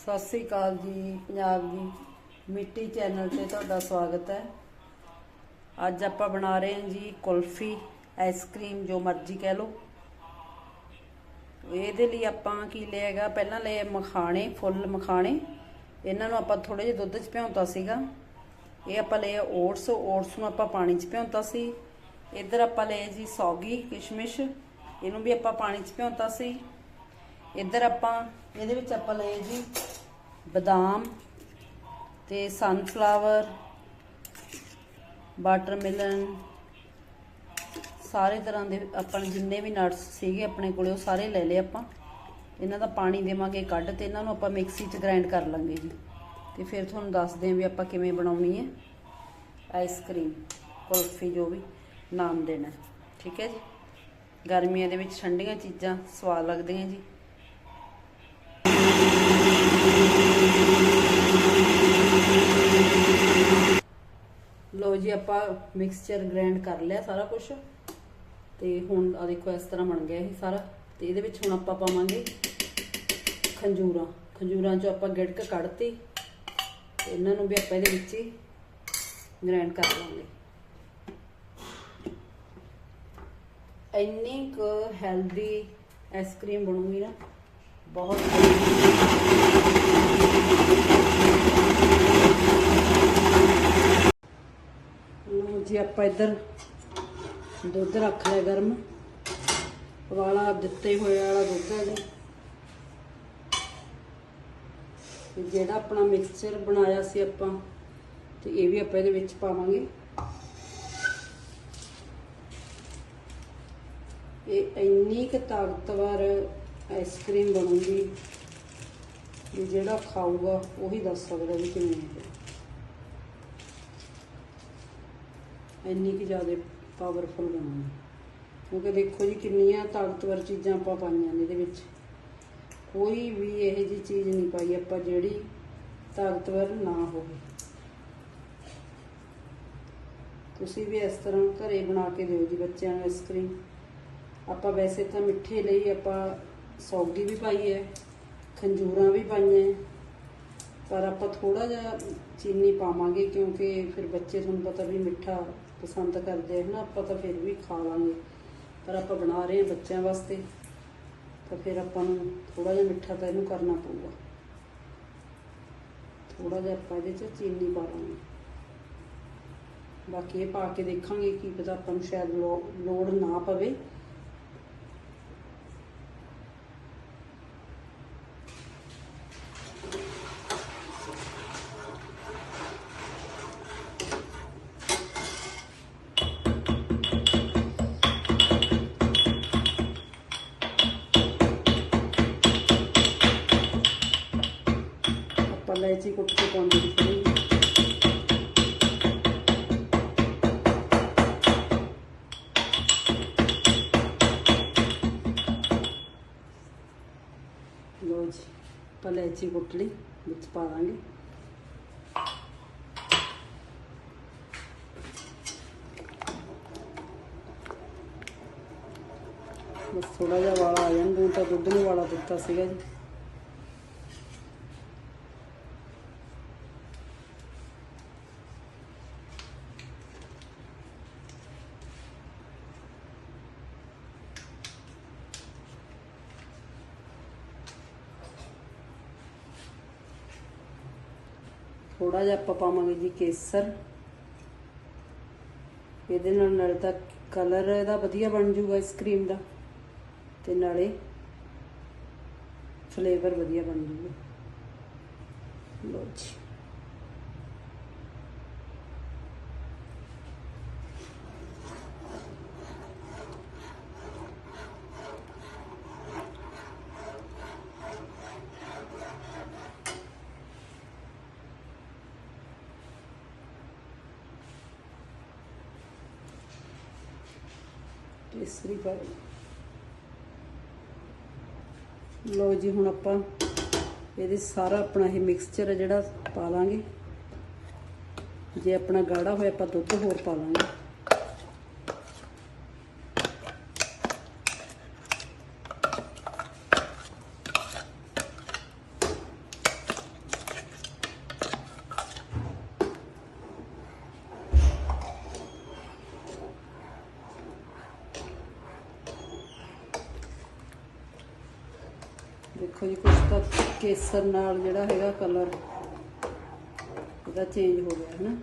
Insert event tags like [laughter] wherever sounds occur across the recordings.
ਸਤਿ ਸ੍ਰੀ ਅਕਾਲ ਜੀ, ਪੰਜਾਬ ਦੀ ਮਿੱਟੀ ਚੈਨਲ ਤੇ ਤੁਹਾਡਾ ਸਵਾਗਤ ਹੈ। ਅੱਜ ਆਪਾਂ ਬਣਾ ਰਹੇ ਹਾਂ ਜੀ ਕੁਲਫੀ ਆਈਸਕ੍ਰੀਮ ਜੋ ਮਰਜ਼ੀ ਕਹਿ ਲਓ। ਇਹਦੇ ਲਈ ਆਪਾਂ ਕੀ ਲਿਆਗਾ ਪਹਿਲਾਂ ਲਏ ਮਖਾਣੇ, ਫੁੱਲ ਮਖਾਣੇ। ਇਹਨਾਂ ਨੂੰ ਆਪਾਂ ਥੋੜੇ ਜਿਹੇ ਦੁੱਧ 'ਚ ਭਿਉਂਤਾ ਸੀਗਾ। ਇਹ ਆਪਾਂ ਲਏ ਓਟਸ ਓਟਸ ਨੂੰ ਆਪਾਂ ਪਾਣੀ 'ਚ ਭਿਉਂਤਾ ਸੀ। ਇੱਧਰ ਆਪਾਂ ਲਏ ਜੀ ਸੌਗੀ, ਕਿਸ਼ਮਿਸ਼। ਇਹਨੂੰ ਵੀ ਆਪਾਂ ਪਾਣੀ 'ਚ ਭਿਉਂਤਾ ਸੀ। ਇੱਧਰ ਆਪਾਂ, ਇਹਦੇ ਵਿੱਚ ਆਪਾਂ ਲਏ ਜੀ ਬਦਾਮ ਤੇ ਸਨਫਲਾਵਰ ਵਾਟਰਮੈਲਨ ਸਾਰੇ ਤਰ੍ਹਾਂ ਦੇ ਆਪਾਂ ਜਿੰਨੇ ਵੀ ਨਟਸ ਸੀਗੇ ਆਪਣੇ ਕੋਲੇ, ਉਹ ਸਾਰੇ ਲੈ ਲਏ ਆਪਾਂ। ਇਹਨਾਂ ਦਾ ਪਾਣੀ ਦੇਵਾਂਗੇ ਕੱਢ ਤੇ ਇਹਨਾਂ ਨੂੰ ਆਪਾਂ ਮਿਕਸੀ 'ਚ ਗ੍ਰਾਈਂਡ ਕਰ ਲਾਂਗੇ ਜੀ। ਤੇ ਫਿਰ ਤੁਹਾਨੂੰ ਦੱਸਦੇ ਹਾਂ ਵੀ ਆਪਾਂ ਕਿਵੇਂ ਬਣਾਉਣੀ ਹੈ। ਆਈਸਕ੍ਰੀਮ ਕੁਲਫੀ ਜੋ ਵੀ ਨਾਮ ਦੇਣਾ ਠੀਕ ਹੈ ਜੀ? ਗਰਮੀਆਂ ਦੇ ਵਿੱਚ ਠੰਡੀਆਂ ਚੀਜ਼ਾਂ ਸਵਾਦ ਲੱਗਦੀਆਂ ਜੀ। ਲੋ ਜੀ, ਆਪਾਂ ਮਿਕਸਚਰ ਗ੍ਰਾਈਂਡ ਕਰ ਲਿਆ ਸਾਰਾ ਕੁਝ ਤੇ ਹੁਣ ਆ ਦੇਖੋ, ਇਸ ਤਰ੍ਹਾਂ ਬਣ ਗਿਆ ਇਹ ਸਾਰਾ। ਤੇ ਇਹਦੇ ਵਿੱਚ ਹੁਣ ਆਪਾਂ ਪਾਵਾਂਗੇ ਖੰਜੂਰਾਂ। ਖੰਜੂਰਾਂ ਚੋਂ ਆਪਾਂ ਗਿੜਕ ਕੱਢਤੀ। ਤੇ ਇਹਨਾਂ ਨੂੰ ਵੀ ਆਪਾਂ ਇਹਦੇ ਵਿੱਚ ਹੀ ਗ੍ਰਾਈਂਡ ਕਰ ਲਵਾਂਗੇ ਇੰਨੀ ਕੁ ਹੈਲਦੀ ਆਈਸਕ੍ਰੀਮ ਬਣੂਗੀ ਨਾ, ਬਹੁਤ ਲਓ ਜੀ ਆਪਾਂ ਇੱਧਰ ਦੁੱਧ ਰੱਖ ਲਿਆ ਗਰਮ। ਵਾਲਾ ਦਿੱਤੇ ਹੋਏ ਵਾਲਾ ਦੁੱਧ ਹੈ ਜੀ ਜਿਹੜਾ ਆਪਣਾ ਮਿਕਸਚਰ ਬਣਾਇਆ ਸੀ ਆਪਾਂ, ਤੇ ਇਹ ਵੀ ਆਪਾਂ ਇਹਦੇ ਵਿੱਚ ਪਾਵਾਂਗੇ। ਇਹ ਇੰਨੀ ਕੁ ਤਾਕਤਵਰ ਆਈਸਕ੍ਰੀਮ ਬਣੂਗੀ, ਵੀ ਜਿਹੜਾ ਖਾਊਗਾ, ਉਹੀ ਦੱਸ ਸਕਦਾ ਵੀ ਕਿਵੇਂ ਹੈ। ਇੰਨੀ ਕਿ ਜ਼ਿਆਦਾ ਪਾਵਰਫੁਲ ਬਣਾਉਣੀ। ਕਿਉਂਕਿ ਦੇਖੋ ਜੀ ਕਿੰਨੀਆਂ ਤਾਕਤਵਰ ਚੀਜ਼ਾਂ ਆਪਾਂ ਪਾਈਆਂ ਨੇ ਇਹਦੇ ਵਿੱਚ। ਕੋਈ ਵੀ ਇਹੋ ਜੀ ਚੀਜ਼ ਨਹੀਂ ਪਾਈ ਆਪਾਂ ਜਿਹੜੀ ਤਾਕਤਵਰ ਨਾ ਹੋਵੇ। ਤੁਸੀਂ ਵੀ ਇਸ ਤਰ੍ਹਾਂ ਘਰੇ ਬਣਾ ਕੇ ਦਿਓ ਜੀ ਬੱਚਿਆਂ ਨੂੰ ਆਈਸਕ੍ਰੀਮ ਆਪਾਂ ਵੈਸੇ ਤਾਂ ਮਿੱਠੇ ਲਈ ਆਪਾਂ ਸੌਗੀ ਵੀ ਪਾਈ ਹੈ, ਖੰਜੂਰਾਂ ਵੀ ਪਾਈਆਂ ਪਰ ਆਪਾਂ ਥੋੜਾ ਜਿਹਾ ਚੀਨੀ ਪਾਵਾਂਗੇ ਕਿਉਂਕਿ ਫਿਰ ਬੱਚੇ ਤੁਹਾਨੂੰ ਪਤਾ ਵੀ ਮਿੱਠਾ ਪਸੰਦ ਕਰਦੇ ਹਨ ਆਪਾਂ ਤਾਂ ਫਿਰ ਵੀ ਖਾ ਲਾਂਗੇ। ਪਰ ਆਪਾਂ ਬਣਾ ਰਹੇ ਹਾਂ ਬੱਚਿਆਂ ਵਾਸਤੇ, ਤਾਂ ਫਿਰ ਆਪਾਂ ਨੂੰ ਥੋੜਾ ਜਿਹਾ ਮਿੱਠਾ ਤਾਂ ਇਹਨੂੰ ਕਰਨਾ ਪਊਗਾ। ਥੋੜਾ ਜਿਹਾ ਆਪਾਂ ਇਹਦੇ 'ਚ ਚੀਨੀ ਪਾ ਲਾਂਗੇ। ਬਾਕੀ ਇਹ ਪਾ ਕੇ ਦੇਖਾਂਗੇ ਕੀ ਪਤਾ ਆਪਾਂ ਨੂੰ ਸ਼ਾਇਦ ਲੋ- ਲੋੜ ਨਾ ਪਵੇ। ਆਪਾਂ ਇਲਾਇਚੀ ਕੁੱਟ ਕੇ ਪਾਉਂਦੇ ਲੋ ਜੀ, ਆਪਾਂ ਇਲਾਇਚੀ ਕੁੱਟ ਲਈ, ਵਿੱਚ ਪਾ ਦਾਂਗੇ। ਬਸ ਥੋੜਾ ਜਿਹਾ ਵਾਲਾ ਆ ਜਾਂਦਾ ਤਾਂ ਦੁੱਧ ਨੂੰ ਵਾਲਾ ਦਿੱਤਾ ਸੀਗਾ ਜੀ। ਥੋੜਾ ਜਿਹਾ ਆਪਾਂ ਪਾਵਾਂਗੇ ਜੀ ਕੇਸਰ। ਇਹਦੇ ਨਾਲ ਨਾਲੇ ਤਾਂ ਕਲਰ ਇਹਦਾ ਵਧੀਆ ਬਣ ਜੂਗਾ ਆਈਸਕ੍ਰੀਮ ਦਾ। ਤੇ ਨਾਲੇ ਫਲੇਵਰ ਵਧੀਆ ਬਣ ਜੂਗਾ ਲੋ ਜੀ। ਕੇਸਰੀ ਪਾ ਲੋ ਜੀ, ਹੁਣ ਆਪਾਂ ਇਹਦੇ ਸਾਰਾ ਆਪਣਾ ਇਹ ਮਿਕਸਚਰ ਹੈ ਜਿਹੜਾ ਪਾ ਲਾਂਗੇ। ਜੇ ਆਪਣਾ ਗਾੜਾ ਹੋਇਆ, ਆਪਾਂ ਦੁੱਧ ਹੋਰ ਪਾ ਲਾਂਗੇ। ਦੇਖੋ ਜੀ, ਕੁਛ ਤਾਂ ਕੇਸਰ ਨਾਲ ਜਿਹੜਾ ਹੈਗਾ ਕਲਰ ਇਹਦਾ ਚੇਂਜ ਹੋ ਗਿਆ ਹੈ ਨਾ।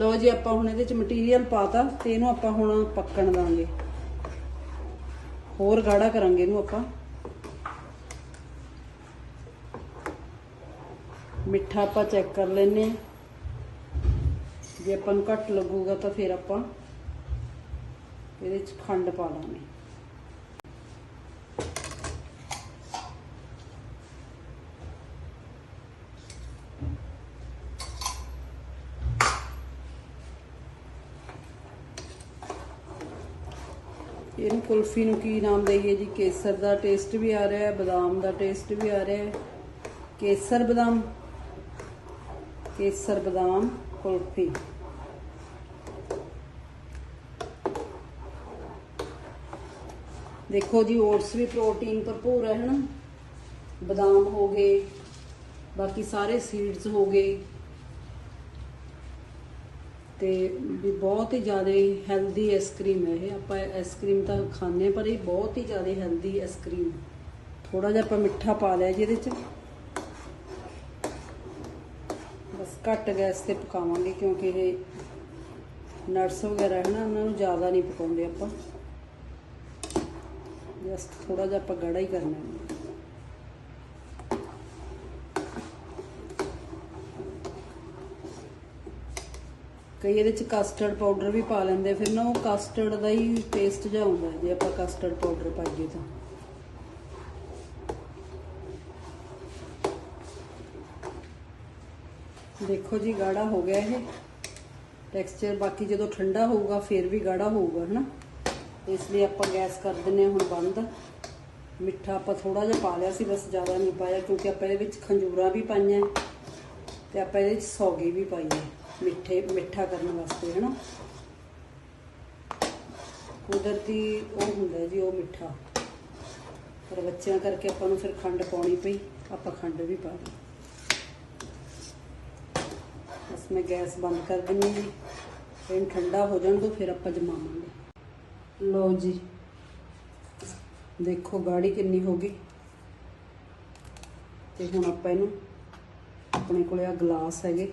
ਲਓ ਜੀ, ਆਪਾਂ ਹੁਣ ਇਹਦੇ ਚ ਮਟੀਰੀਅਲ ਪਾਤਾ ਤੇ ਇਹਨੂੰ ਆਪਾਂ ਹੁਣ ਪੱਕਣ ਦਾਂਗੇ। ਹੋਰ ਗਾੜਾ ਕਰਾਂਗੇ ਇਹਨੂੰ ਆਪਾਂ। ਮਿੱਠਾ ਆਪਾਂ ਚੈੱਕ ਕਰ ਲੈਨੇ ਆ ਜੇ ਆਪਾਂ ਨੂੰ ਘੱਟ ਲੱਗੂਗਾ ਤਾਂ ਫਿਰ ਆਪਾਂ ਇਹਦੇ ਚ ਖੰਡ ਪਾ ਲਾਂਗੇ ਇਹਨੂੰ ਕੁਲਫੀ ਨੂੰ ਕੀ ਨਾਮ ਦਈਏ ਜੀ? ਕੇਸਰ ਦਾ ਟੇਸਟ ਵੀ ਆ ਰਿਹਾ ਹੈ ਬਦਾਮ ਦਾ ਟੇਸਟ ਵੀ ਆ ਰਿਹਾ। ਹੈ ਕੇਸਰ ਬਦਾਮ। ਕੇਸਰ ਬਦਾਮ, ਕੁਲਫੀ। ਦੇਖੋ ਜੀ ਓਟਸ ਵੀ ਪ੍ਰੋਟੀਨ ਭਰਪੂਰ ਹੈ ਹਨਾ? ਬਦਾਮ ਹੋ ਗਏ, ਬਾਕੀ ਸਾਰੇ ਸੀਡਸ ਹੋ ਗਏ। ਤੇ ਵੀ ਬਹੁਤ ਹੀ ਜ਼ਿਆਦਾ ਹੈਲਦੀ ਆਈਸਕ੍ਰੀਮ ਹੈ ਇਹ। ਆਪਾਂ ਆਈਸਕ੍ਰੀਮ ਤਾਂ ਖਾਂਦੇ ਹਾਂ, ਪਰ ਇਹ ਬਹੁਤ ਹੀ ਜ਼ਿਆਦਾ ਹੈਲਦੀ ਆਈਸਕ੍ਰੀਮ ਥੋੜਾ ਜਿਹਾ ਆਪਾਂ ਮਿੱਠਾ ਪਾ ਲਿਆ ਜੀ ਇਹਦੇ ਚ। ਬਸ ਘੱਟ ਗੈਸ ਤੇ ਪਕਾਵਾਂਗੇ ਕਿਉਂਕਿ ਇਹ ਨਟਸ ਵਗੈਰਾ ਹੈ ਨਾ ਉਹਨਾਂ ਨੂੰ ਜ਼ਿਆਦਾ ਨਹੀਂ ਪਕਾਉਂਦੇ ਆਪਾਂ। ਜਸਟ ਥੋੜਾ ਜਿਹਾ ਆਪਾਂ ਗੜਾ ਹੀ ਕਰਨਾ ਹੈ। ਕਈ ਇਹਦੇ ਚ ਕਸਟਰਡ ਪਾਊਡਰ ਵੀ ਪਾ ਲੈਂਦੇ ਫਿਰ ਨਾ ਉਹ ਕਸਟਰਡ ਦਾ ਹੀ ਟੇਸਟ ਜਿਹਾ ਆਉਂਦਾ ਜੇ ਆਪਾਂ ਕਸਟਰਡ ਪਾਊਡਰ ਪਾਈਏ ਤਾਂ। ਦੇਖੋ ਜੀ, ਗਾੜਾ ਹੋ ਗਿਆ ਇਹ। ਟੈਕਸਚਰ ਬਾਕੀ ਜਦੋਂ ਠੰਡਾ ਹੋਊਗਾ, ਫਿਰ ਵੀ ਗਾੜਾ ਹੋਊਗਾ, ਹਨਾ? ਇਸ ਲਈ ਆਪਾਂ ਗੈਸ ਕਰ ਦਿੰਨੇ ਹਾਂ ਹੁਣ ਬੰਦ। ਮਿੱਠਾ ਆਪਾਂ ਥੋੜਾ ਜਿਹਾ ਪਾ ਲਿਆ ਸੀ, ਬਸ ਜ਼ਿਆਦਾ ਨਹੀਂ ਪਾਇਆ, ਕਿਉਂਕਿ ਆਪਾਂ ਇਹਦੇ ਵਿੱਚ ਖੰਜੂਰਾ ਵੀ ਪਾਈਆਂ। ਤੇ ਆਪਾਂ ਇਹਦੇ ਵਿੱਚ ਸੌਗੀ ਵੀ ਪਾਈ ਹੈ। ਮਿੱਠੇ, ਮਿੱਠਾ ਕਰਨ ਵਾਸਤੇ ਹੈ ਨਾ ਕੁਦਰਤੀ ਉਹ ਹੁੰਦਾ ਜੀ, ਉਹ ਮਿੱਠਾ। ਪਰ ਬੱਚਿਆਂ ਕਰਕੇ ਆਪਾਂ ਨੂੰ ਫਿਰ ਖੰਡ ਪਾਉਣੀ ਪਈ, ਆਪਾਂ ਖੰਡ ਵੀ ਪਾ ਲਈ। ਬਸ ਮੈਂ ਗੈਸ ਬੰਦ ਕਰ ਦਿੰਨੀ ਜੀ। ਇਹਨੂੰ ਠੰਡਾ ਹੋ ਜਾਣ ਤੋਂ ਫਿਰ ਆਪਾਂ ਜਮਾਵਾਂਗੇ। ਲਓ ਜੀ। ਦੇਖੋ ਗਾੜੀ ਕਿੰਨੀ ਹੋ ਗਈ। ਤੇ ਹੁਣ ਆਪਾਂ ਇਹਨੂੰ ਆਪਣੇ ਕੋਲੇ ਆ ਗਲਾਸ ਹੈਗੇ।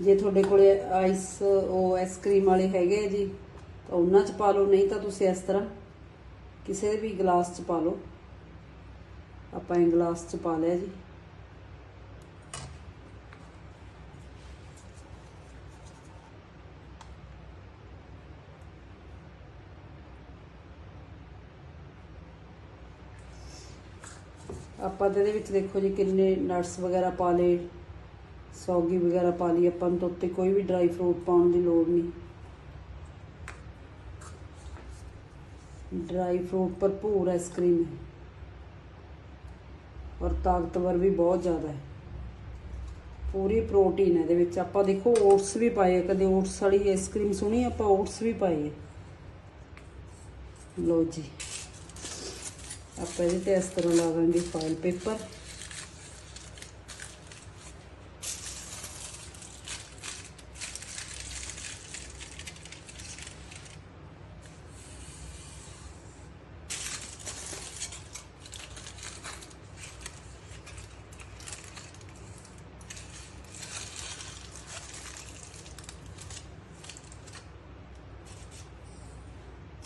ਜੇ ਤੁਹਾਡੇ ਕੋਲੇ ਆਈਸ ਉਹ ਆਈਸਕ੍ਰੀਮ ਵਾਲੇ ਹੈਗੇ ਆ ਜੀ, ਤਾਂ ਉਹਨਾਂ 'ਚ ਪਾ ਲਓ, ਨਹੀਂ ਤਾਂ ਤੁਸੀਂ ਇਸ ਤਰ੍ਹਾਂ ਕਿਸੇ ਵੀ ਗਲਾਸ 'ਚ ਪਾ ਲਓ। ਆਪਾਂ ਇਹ ਗਲਾਸ 'ਚ ਪਾ ਲਿਆ ਜੀ। ਆਪਾਂ ਤਾਂ ਇਹਦੇ ਵਿੱਚ ਦੇਖੋ ਜੀ ਕਿੰਨੇ ਨਟਸ ਵਗੈਰਾ ਪਾ ਲਏ। ਸੌਗੀ ਵਗੈਰਾ ਪਾ ਲਈ ਆਪਾਂ ਨੂੰ ਤਾਂ ਉੱਤੇ ਕੋਈ ਵੀ ਡਰਾਈ ਫਰੂਟ ਪਾਉਣ ਦੀ ਲੋੜ ਨਹੀਂ। ਡਰਾਈ ਫਰੂਟ ਭਰਪੂਰ ਆਈਸਕ੍ਰੀਮ ਹੈ। ਔਰ ਤਾਕਤਵਰ ਵੀ ਬਹੁਤ ਜ਼ਿਆਦਾ ਹੈ। ਪੂਰੀ ਪ੍ਰੋਟੀਨ ਹੈ ਇਹਦੇ ਵਿੱਚ। ਆਪਾਂ ਦੇਖੋ ਓਟਸ ਵੀ ਪਾਏ ਕਦੇ ਓਟਸ ਵਾਲੀ ਆਈਸਕ੍ਰੀਮ ਸੁਣੀ ਆਪਾਂ ਓਟਸ ਵੀ ਪਾਏ ਆ। ਲਓ ਜੀ। ਆਪਾਂ ਇਹਦੇ ਤੇ ਇਸ ਤਰ੍ਹਾਂ ਲਾਵਾਂਗੇ ਫਾਈਲ ਪੇਪਰ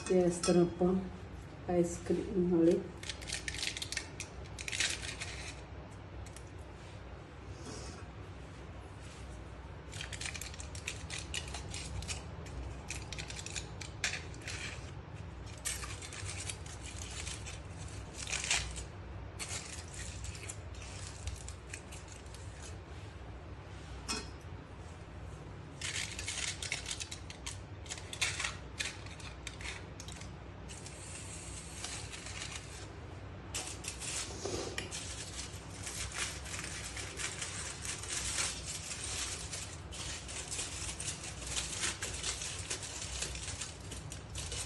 ਤੇ ਇਸ ਤਰ੍ਹਾਂ ਆਪਾਂ ਆਈਸਕ੍ਰੀਮ ਵਾਲੇ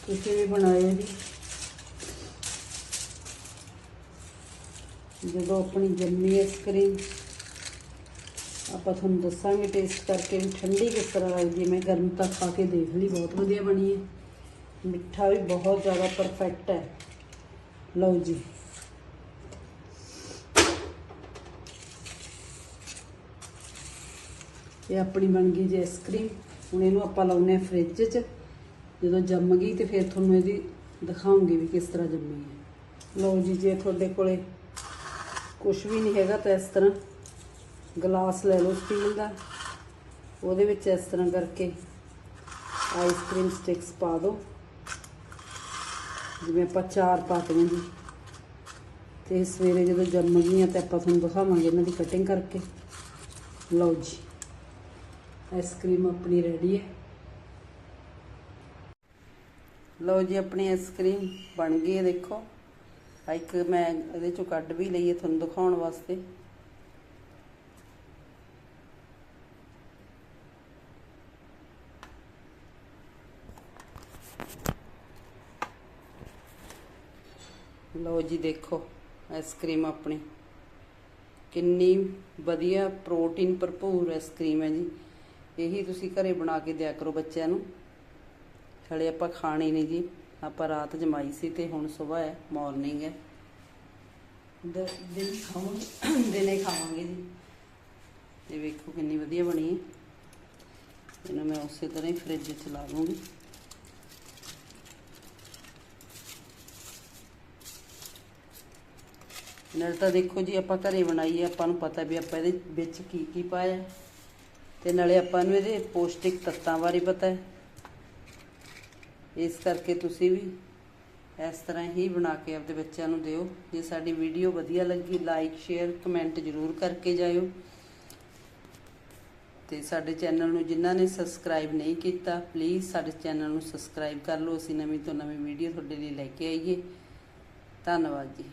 ਤੁਸੀਂ ਵੀ ਬਣਾਏ ਜੀ। ਜਦੋਂ ਆਪਣੀ ਜੰਮੀ ਆਈਸਕ੍ਰੀਮ, ਆਪਾਂ ਤੁਹਾਨੂੰ ਦੱਸਾਂਗੇ ਟੇਸਟ ਕਰਕੇ ਵੀ ਠੰਡੀ ਕਿਸ ਤਰ੍ਹਾਂ ਲੱਗਦੀ ਹੈ। ਮੈਂ ਗਰਮ ਤਾਂ ਖਾ ਕੇ ਦੇਖ ਲਈ, ਬਹੁਤ ਵਧੀਆ ਬਣੀ ਹੈ। ਮਿੱਠਾ ਵੀ ਬਹੁਤ ਜ਼ਿਆਦਾ ਪਰਫੈਕਟ ਹੈ। ਲਓ ਜੀ। ਇਹ ਆਪਣੀ ਬਣ ਗਈ ਜੀ ਆਈਸਕ੍ਰੀਮ। ਹੁਣ ਇਹਨੂੰ ਆਪਾਂ ਲਾਉਨੇ ਆ ਫ੍ਰਿਜ 'ਚ। ਜਦੋਂ ਜੰਮ ਗਈ ਤੇ ਫਿਰ ਤੁਹਾਨੂੰ ਇਹਦੀ ਦਿਖਾਉਂਗੀ ਵੀ ਕਿਸ ਤਰ੍ਹਾਂ ਜੰਮੀ ਹੈ। ਲਓ ਜੀ, ਜੇ ਤੁਹਾਡੇ ਕੋਲੇ ਕੁਝ ਵੀ ਨਹੀਂ ਹੈਗਾ ਤਾਂ ਇਸ ਤਰ੍ਹਾਂ ਗਲਾਸ ਲੈ ਲਓ ਸਟੀਲ ਦਾ। ਉਹਦੇ ਵਿੱਚ ਇਸ ਤਰ੍ਹਾਂ ਕਰਕੇ ਆਈਸਕ੍ਰੀਮ ਸਟਿਕਸ ਪਾ ਦਿਓ। ਜਿਵੇਂ ਆਪਾਂ ਚਾਰ ਪਾ ਪਾਤੀਆਂ ਜੀ। ਤੇ ਸਵੇਰੇ ਜਦੋਂ ਜੰਮ ਗਈਆਂ ਤੇ ਆਪਾਂ ਤੁਹਾਨੂੰ ਦਿਖਾਵਾਂਗੇ ਇਹਨਾਂ ਦੀ ਕਟਿੰਗ ਕਰਕੇ। ਲਓ ਜੀ ਆਈਸਕ੍ਰੀਮ ਆਪਣੀ ਰੈਡੀ ਹੈ। ਲਓ ਜੀ, ਆਪਣੀ ਆਈਸਕ੍ਰੀਮ ਬਣ ਗਈ ਹੈ, ਦੇਖੋ। ਇੱਕ ਮੈਂ ਇਹਦੇ ਚੋਂ ਕੱਢ ਵੀ ਲਈ ਹੈ ਤੁਹਾਨੂੰ ਦਿਖਾਉਣ ਵਾਸਤੇ। ਲਓ ਜੀ, ਦੇਖੋ ਆਈਸਕ੍ਰੀਮ ਆਪਣੀ। ਕਿੰਨੀ ਵਧੀਆ ਪ੍ਰੋਟੀਨ ਭਰਪੂਰ ਆਈਸਕ੍ਰੀਮ ਹੈ ਜੀ। ਇਹੀ ਤੁਸੀਂ ਘਰੇ ਬਣਾ ਕੇ ਦਿਆ ਕਰੋ ਬੱਚਿਆਂ ਨੂੰ। ਹਲੇ ਆਪਾਂ ਖਾਣੀ ਨਹੀਂ ਜੀ। ਆਪਾਂ ਰਾਤ ਜਮਾਈ ਸੀ ਤੇ ਹੁਣ ਸਵੇਰ ਹੈ ਮਾਰਨਿੰਗ ਹੈ। ਦਿਨ ਖਾਵਾਂਗੇ, [coughs] ਦਿਨੇ ਖਾਵਾਂਗੇ ਜੀ। ਇਹ ਵੇਖੋ ਕਿੰਨੀ ਵਧੀਆ ਬਣੀ ਇਹਨੂੰ ਮੈਂ ਉਸੇ ਤਰ੍ਹਾਂ ਹੀ ਫ੍ਰਿਜ 'ਚ ਲਾ ਲੂੰਗੀ। ਨਾਲ ਤਾਂ ਦੇਖੋ ਜੀ, ਆਪਾਂ ਘਰੇ ਬਣਾਈ ਹੈ। ਆਪਾਂ ਨੂੰ ਪਤਾ ਵੀ ਆਪਾਂ ਇਹਦੇ ਵਿੱਚ ਕੀ ਕੀ ਪਾਇਆ। ਤੇ ਨਾਲੇ ਆਪਾਂ ਨੂੰ ਇਹਦੇ ਪੌਸ਼ਟਿਕ ਤੱਤਾਂ ਬਾਰੇ ਪਤਾ ਹੈ। ਇਸ ਕਰਕੇ ਤੁਸੀਂ ਵੀ ਇਸ ਤਰ੍ਹਾਂ ਹੀ ਬਣਾ ਕੇ ਆਪਣੇ ਬੱਚਿਆਂ ਨੂੰ ਦਿਓ। ਜੇ ਸਾਡੀ ਵੀਡੀਓ ਵਧੀਆ ਲੱਗੀ ਲਾਈਕ ਸ਼ੇਅਰ ਕਮੈਂਟ ਜ਼ਰੂਰ ਕਰਕੇ ਜਾਇਓ। ਤੇ ਸਾਡੇ ਚੈਨਲ ਨੂੰ ਜਿਨ੍ਹਾਂ ਨੇ ਸਬਸਕ੍ਰਾਈਬ ਨਹੀਂ ਕੀਤਾ ਪਲੀਜ਼ ਸਾਡੇ ਚੈਨਲ ਨੂੰ ਸਬਸਕ੍ਰਾਈਬ ਕਰ ਲਓ। ਅਸੀਂ ਨਵੀਂ ਤੋਂ ਨਵੀਂ ਵੀਡੀਓ ਤੁਹਾਡੇ ਲਈ ਲੈ ਕੇ ਆਈਏ। ਧੰਨਵਾਦ ਜੀ।